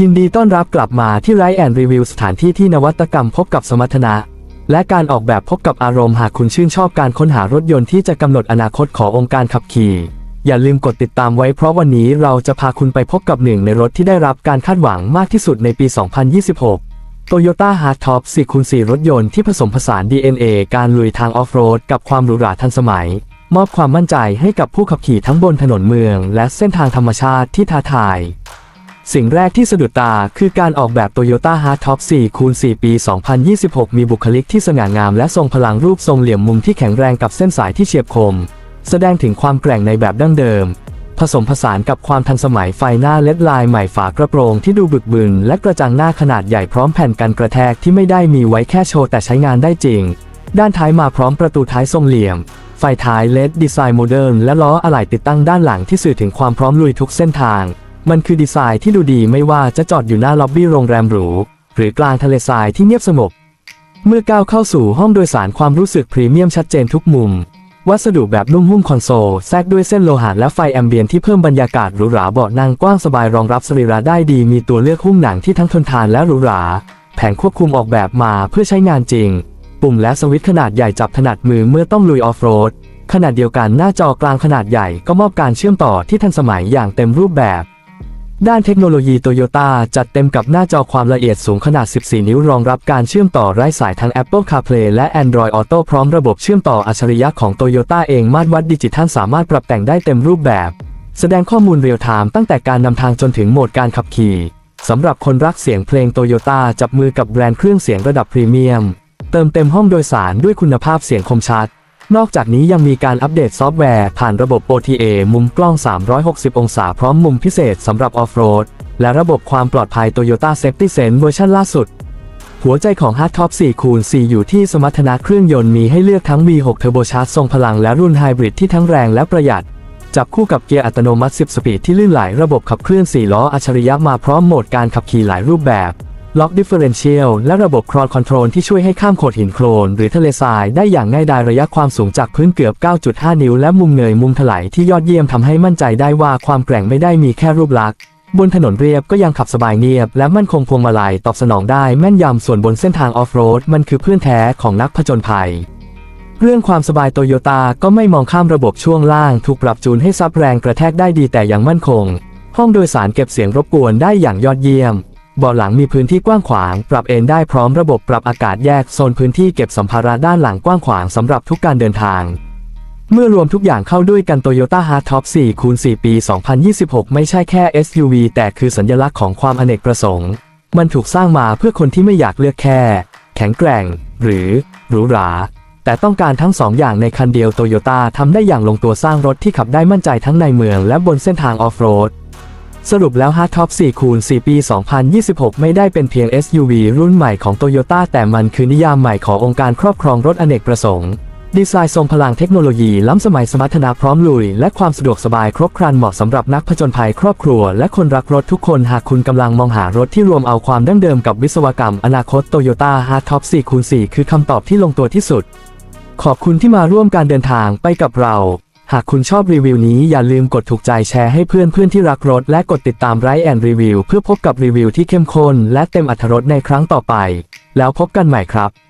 ยินดีต้อนรับกลับมาที่ไรแอนรีวิวสถานที่ที่นวัตกรรมพบกับสมรรถนะ และการออกแบบพบกับอารมณ์หากคุณชื่นชอบการค้นหารถยนต์ที่จะกำหนดอนาคตขององค์การขับขี่ อย่าลืมกดติดตามไว้เพราะวันนี้เราจะพาคุณไปพบกับหนึ่งในรถที่ได้รับการคาดหวังมากที่สุดในปี 2026 Toyota Hardtop 4คูณ4รถยนต์ที่ผสมผสาน DNA การลุยทางออฟโรดกับความหรูหราทันสมัย มอบความมั่นใจให้กับผู้ขับขี่ทั้งบนถนนเมือง และเส้นทางธรรมชาติที่ท้าทาย สิ่งแรกที่สะดุดตาคือการออกแบบ Toyota Hardtop 4คูณ4ปี 2026 มีบุคลิกที่สง่างามและทรงพลังรูปทรงเหลี่ยมมุมที่แข็งแรงกับเส้นสายที่เฉียบคม แสดงถึงความแกร่งในแบบดั้งเดิม ผสมผสานกับความทันสมัยไฟหน้าเลดไลน์ใหม่ฝากระโปรงที่ดูบึกบึนและกระจังหน้าขนาดใหญ่พร้อมแผ่นกันกระแทกที่ไม่ได้มีไว้แค่โชว์แต่ใช้งานได้จริง ด้านท้ายมาพร้อมประตูท้ายทรงเหลี่ยม ไฟท้ายเลดดีไซน์โมเดิร์นและล้ออะไหล่ติดตั้งด้านหลังที่สื่อถึงความพร้อมลุยทุกเส้นทาง มันคือดีไซน์ที่ดูดีไม่ว่าจะจอดอยู่หน้าล็อบบี้โรงแรมหรู หรือกลางทะเลทรายที่เงียบสงบ เมื่อก้าวเข้าสู่ห้องโดยสารความรู้สึกพรีเมียมชัดเจนทุกมุม วัสดุแบบนุ่มหุ้มคอนโซลแทรกด้วยเส้นโลหะและไฟแอมเบียนที่เพิ่มบรรยากาศหรูหราเบาะนั่งกว้างสบายรองรับสรีระได้ดีมีตัวเลือกหุ้มหนังที่ทั้งทนทานและหรูหรา แผงควบคุมออกแบบมาเพื่อใช้งานจริง ปุ่มและสวิตช์ขนาดใหญ่จับถนัดมือเมื่อต้องลุยออฟโรดขนาดเดียวกันหน้าจอกลางขนาดใหญ่ก็มอบการเชื่อมต่อที่ทันสมัยอย่างเต็มรูปแบบ ด้านเทคโนโลยีโตโยต้าจัดเต็มกับหน้าจอความละเอียดสูงขนาด 14 นิ้วรองรับการเชื่อมต่อไร้สายทั้ง Apple CarPlay และ Android Auto พร้อมระบบเชื่อมต่ออัจฉริยะของโตโยต้าเองมาตรวัดดิจิทัลสามารถปรับแต่งได้เต็มรูปแบบ แสดงข้อมูลเรียลไทม์ตั้งแต่การนำทางจนถึงโหมดการขับขี่สำหรับคนรักเสียงเพลงโตโยต้าจับมือกับแบรนด์เครื่องเสียงระดับพรีเมียม เติมเต็มห้องโดยสารด้วยคุณภาพเสียงคมชัด นอกจากนี้ยังมีการอัปเดตซอฟต์แวร์ผ่านระบบ OTA มุมกล้อง 360 องศาพร้อมมุมพิเศษสำหรับออฟโรด และระบบความปลอดภัย Toyota Safety Sense เวอร์ชันล่าสุด หัวใจของ Hardtop 4คูณ4อยู่ที่สมรรถนะเครื่องยนต์มีให้เลือกทั้ง V6 Turbo Charge ทรงพลังและรุ่นไฮบริดที่ทั้งแรงและประหยัด จับคู่กับเกียร์อัตโนมัติ 10 สปีดที่ลื่นไหลระบบขับเคลื่อน 4 ล้ออัจฉริยะมาพร้อมโหมดการขับขี่หลายรูปแบบ ล็อกดิฟเฟอเรนเชียลและระบบครอ l คอนโทรลที่ช่วยให้ข้ามโขดหินโคลนหรือทะเลทรายได้อย่างง่ายดายระยะความสูงจากพื้นเกือบ 9.5 นิ้ว และมุมเงยมุมถลายที่ยอดเยี่ยมทำให้มั่นใจได้ว่าความแกร่งไม่ได้มีแค่รูปลักษณ์บนถนนเรียบก็ยังขับสบายเงียบ และมั่นคงพวงมาลัยตอบสนองได้แม่นยำส่วนบนเส้นทางออฟโรดมันคือเพื่อนแท้ของนักผจญภัย เรื่องความสบายโตโยต้าก็ไม่มองข้ามระบบช่วงล่าง ถูกปรับจูนให้ซับแรงกระแทกได้ดีแต่ยังมั่นคง ห้องโดยสารเก็บเสียงรบกวนได้อย่างยอดเยี่ยม เบาะหลังมีพื้นที่กว้างขวาง ปรับเอนได้พร้อมระบบปรับอากาศแยกโซนพื้นที่เก็บสัมภาระด้านหลังกว้างขวางสำหรับทุกการเดินทาง เมื่อรวมทุกอย่างเข้าด้วยกัน Toyota Hardtop 4คูณ4ปี 2026 ไม่ใช่แค่ SUV แต่คือสัญลักษณ์ของความอเนกประสงค์ มันถูกสร้างมาเพื่อคนที่ไม่อยากเลือกแค่ แข็งแกร่ง หรือหรูหราแต่ต้องการทั้งสองอย่างในคันเดียวโตโยต้าทำได้อย่างลงตัวสร้างรถที่ขับได้มั่นใจทั้งในเมืองและบนเส้นทางออฟโรด สรุปแล้ว Hardtop 4คูณ4ปี 2026 ไม่ได้เป็นเพียง SUV รุ่นใหม่ของ Toyota แต่มันคือนิยามใหม่ขององค์การครอบครองรถอเนกประสงค์ ดีไซน์ทรงพลังเทคโนโลยีล้ำสมัยสมรรถนะพร้อมลุย และความสะดวกสบายครบครันเหมาะสำหรับนักผจญภัยครอบครัว และคนรักรถทุกคนหากคุณกำลังมองหารถที่รวมเอาความดั้งเดิมกับวิศวกรรม อนาคต Toyota Hardtop 4คูณ4คือคำตอบที่ลงตัวที่สุด ขอบคุณที่มาร่วมการเดินทางไปกับเรา หากคุณชอบรีวิวนี้อย่าลืมกดถูกใจแชร์ให้เพื่อนเพื่อนที่รักรถ และกดติดตามไรแอนรีวิวเพื่อพบกับรีวิวที่เข้มข้นและเต็มอรรถรสในครั้งต่อไป แล้วพบกันใหม่ครับ